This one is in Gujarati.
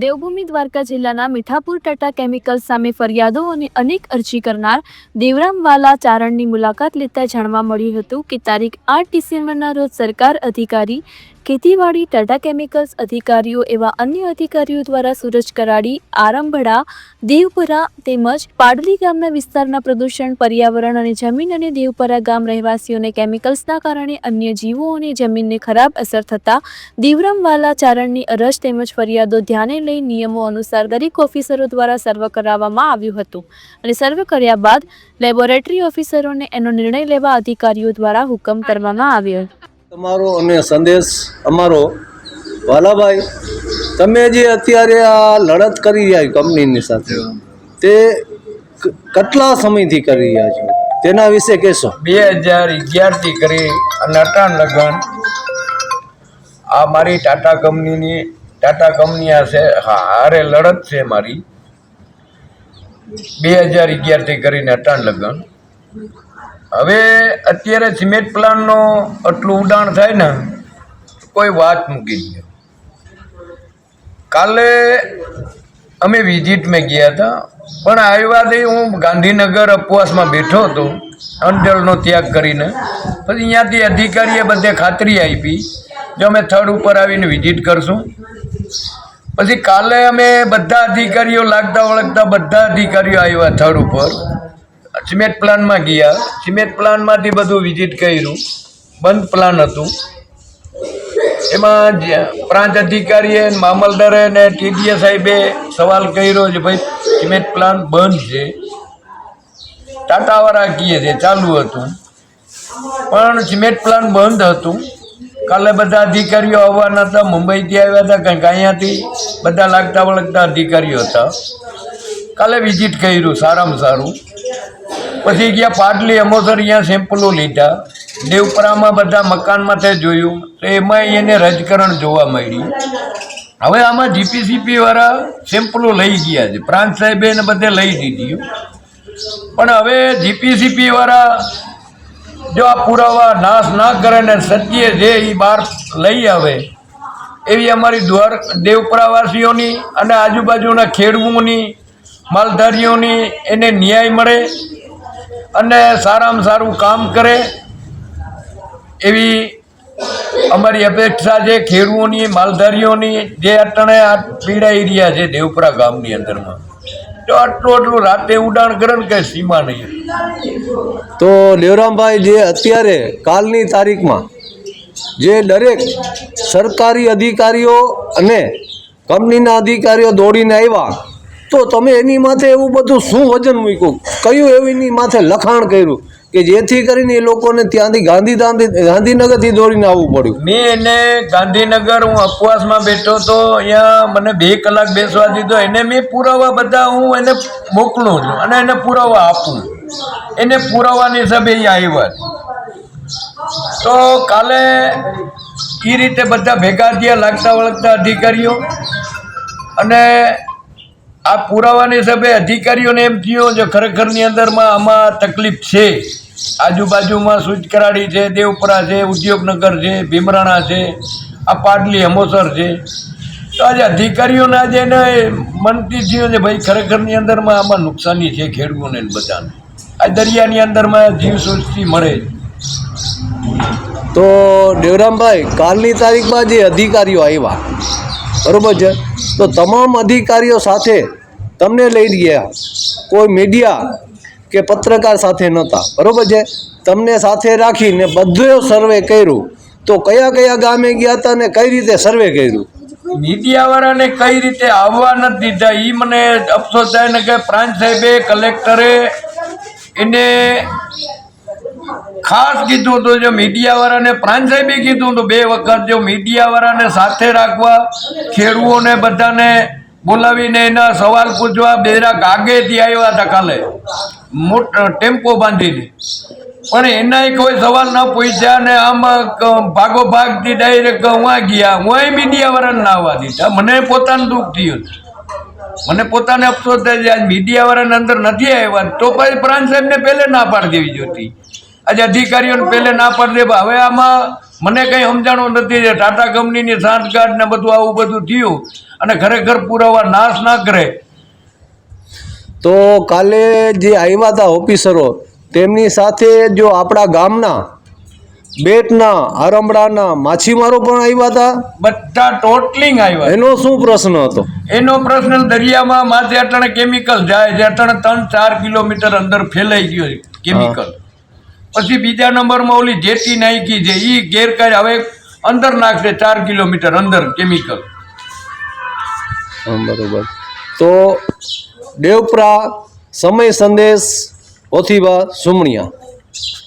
દેવભૂમિ દ્વારકા જિલ્લાના મીઠાપુર ટાટા કેમિકલ્સ સામે ફરિયાદો અને અનેક અરજી કરનાર દેવરામવાલા ચારણની મુલાકાત લેતા જાણવા મળ્યું હતું કે તારીખ આઠ ડિસેમ્બરના રોજ સરકાર અધિકારી ખેતીવાડી, ટાટા કેમિકલ્સ અધિકારીઓ એવા અન્ય અધિકારીઓ દ્વારા સુરજ કરાડી, આરંભડા, દેવપરા તેમજ પાડલી ગામના વિસ્તારના પ્રદૂષણ, પર્યાવરણ અને જમીન અને દેવપરા ગામ રહેવાસીઓને કેમિકલ્સના કારણે અન્ય જીવો અને જમીનને ખરાબ અસર થતા દીવરમવાલા ચારણની અરજ તેમજ ફરિયાદો ધ્યાને લઈ નિયમો અનુસાર દરેક ઓફિસરો દ્વારા સર્વ કરાવવામાં આવ્યું હતું અને સર્વ કર્યા બાદ લેબોરેટરી ઓફિસરોને એનો નિર્ણય લેવા અધિકારીઓ દ્વારા હુકમ કરવામાં આવ્યો. તમારો અને સંદેશ અમારો. વાલાભાઈ, તમે જે અત્યારે આ લડત કરી રહ્યા કંપનીની સાથે, તે કેટલા સમયથી કરી રહ્યા છો? તેના વિશે કહેશો. બે હજાર અગિયારથી કરી અને અટાણ લગન. આ મારી ટાટા કંપનીની, ટાટા કંપની આ છે, હા, હારે લડત છે મારી. બે હજાર અગિયારથી કરીને અટાણ લગન. હવે અત્યારે સિમેન્ટ પ્લાન્ટનો આટલું ઉડાણ થાય ને, કોઈ વાત મૂકી દે કાલે અમે વિઝિટમાં ગયા હતા, પણ આવ્યા તે હું ગાંધીનગર ઉપવાસમાં બેઠો હતો અંજળનો ત્યાગ કરીને. પછી અહીંયાથી અધિકારીએ બધે ખાતરી આપી, જો અમે થર્ડ ઉપર આવીને વિઝિટ કરશું. પછી કાલે અમે બધા અધિકારીઓ લાગતા વળગતા બધા અધિકારીઓ આવ્યા થર્ડ ઉપર. સિમેન્ટ પ્લાનમાં ગયા. સિમેન્ટ પ્લાનમાંથી બધું વિઝિટ કર્યું. બંધ પ્લાન હતું. એમાં પ્રાંત અધિકારીએ મામલદારે ને ટીડીએ સાહેબે સવાલ કર્યો છે, ભાઈ, સિમેન્ટ પ્લાન્ટ બંધ છે. ટાટાવાળા કીએ છે, ચાલુ હતું. પણ સિમેન્ટ પ્લાન્ટ બંધ હતું. કાલે બધા અધિકારીઓ આવવાના હતા, મુંબઈથી આવ્યા હતા કંઈક અહીંયાથી બધા લાગતા વળગતા અધિકારીઓ હતા. કાલે વિઝિટ કર્યું, સારામાં સારું. પછી ગયા પાટલી અમોસર, અહીંયા સેમ્પલો લીધા. દેવપરામાં બધા મકાનમાં તે જોયું, તો એમાં એને રજકરણ જોવા મળ્યું. હવે આમાં જીપીસીપી વાળા સેમ્પલો લઈ ગયા છે. પ્રાંત સાહેબે એને બધે લઈ દીધી. પણ હવે જીપીસીપી વાળા જો આ પુરાવા નાશ ના કરે ને સત્ય જે એ બહાર લઈ આવે, એવી અમારી દ્વાર, દેવપરાવાસીઓની અને આજુબાજુના ખેડૂતોની, માલધારીઓની એને ન્યાય મળે. અને સારામાં સારું કામ કરે એવી અમારી અપેક્ષા છે, ખેડૂઓની, માલધારીઓની, જે અટણે આ પીડાઈ રહ્યા છે, દેવપરા ગામની અંદરમાં. તો આટલું આટલું રાતે ઉડાણ કરે ને કઈ સીમા નહીં. તો દેવરામભાઈ જે અત્યારે કાલની તારીખમાં જે દરેક સરકારી અધિકારીઓ અને કંપનીના અધિકારીઓ દોડીને આવ્યા તો તમે એની માથે એવું બધું શું વજન મૂક્યું? કયું એવું એની માથે લખાણ કર્યું કે જેથી કરીને એ લોકોને ત્યાંથી ગાંધી ગાંધીનગરથી દોડીને આવવું પડ્યું? મેં એને ગાંધીનગર, હું અપવાસમાં બેઠો તો અહીંયા મને બે કલાક બેસવા દીધો. એને મેં પુરાવા બધા હું એને મોકલું છું અને એને પુરાવા આપું એને પુરાવાની હિસાબે એ આવ્યા તો કાલે એ રીતે બધા ભેગા થયા લાગતા વળગતા અધિકારીઓ અને આ પુરાવાની હિસાબે અધિકારીઓને એમ થયું જો ખરેખરની અંદરમાં આમાં તકલીફ છે. આજુબાજુમાં સૂચકરાડી છે, દેવપરા છે, ઉદ્યોગનગર છે, ભીમરાણા છે, આ પાટલી હમોસર છે. તો આજે અધિકારીઓને આજે એને મનથી થયું છે, ભાઈ, ખરેખરની અંદરમાં આમાં નુકસાની છે ખેડૂતોને બધાને. આ દરિયાની અંદરમાં જીવ સૃષ્ટિ મળે તો દેવરામભાઈ કાલની તારીખમાં જે અધિકારીઓ આવ્યા, બરોબર છે? તો તમામ અધિકારીઓ સાથે તમને લઈ ગયા કોઈ મીડિયા કે પત્રકાર સાથે નહોતા. બરાબર છે? તમને સાથે રાખીને બધો સર્વે કર્યું. તો કયા કયા ગામે ગયા હતા અને કઈ રીતે સર્વે કર્યું? મીડિયાવાળાને કઈ રીતે આવવા નથી દીધા? એ મને અફસોસ થાય ને કે પ્રાંત સાહેબે કલેક્ટરે એને ખાસ કીધું હતું. જો મીડિયાવાળાને પ્રાંત સાહેબે કીધું હતું બે વખત, જો મીડિયાવાળાને સાથે રાખવા, ખેડૂઓને બધાને બોલાવીને એના સવાલ પૂછવા બેરા કાગેથી આવ્યા હતા કાલે. મોટ, ટેમ્પો બાંધીને. પણ એનાય કોઈ સવાલ ન પૂછ્યા ને આમ ભાગો ભાગથી ડાયરેક્ટ હું ગયા. હું મીડિયાવાળાને ના આવવા દીધા. મને પોતાનું દુઃખ થયું. મને પોતાને અફસોસ થાય છે. આજ મીડિયાવાળાને અંદર નથી આવ્યા. તો પછી પ્રાંત સાહેબને પહેલે ના પાડી દેવી જોતી. આજે અધિકારીઓને પહેલે ના પાડી હવે આમાં મને કંઈ સમજાણું નથી જે ટાટા કંપનીની સાંઠગાંઠ ને બધું આવું બધું થયું અને ખરેખર પુરાવા નાશ ના કરે. તો કાલે જે આવ્યા હતા ઓફિસરો તેમની સાથે જો આપણા ગામના બેટના આરમડાના માછીમારો પણ આવ્યા હતા? બધા ટોટલિંગ આવ્યા. એનો શું પ્રશ્ન હતો? એનો પ્રશ્ન દરિયામાં માથે અટાણે કેમિકલ જાય છે અટાણે ત્રણ ચાર કિલોમીટર અંદર ફેલાઈ ગયો કેમિકલ પછી બીજા નંબરમાં ઓલી જેટી નાયકી છે એ ગેરકાયદે હવે અંદર નાખશે ચાર કિલોમીટર અંદર કેમિકલ બરોબર. તો દેવપરા, સમય સંદેશ, ઓથીબા, સુમણિયા.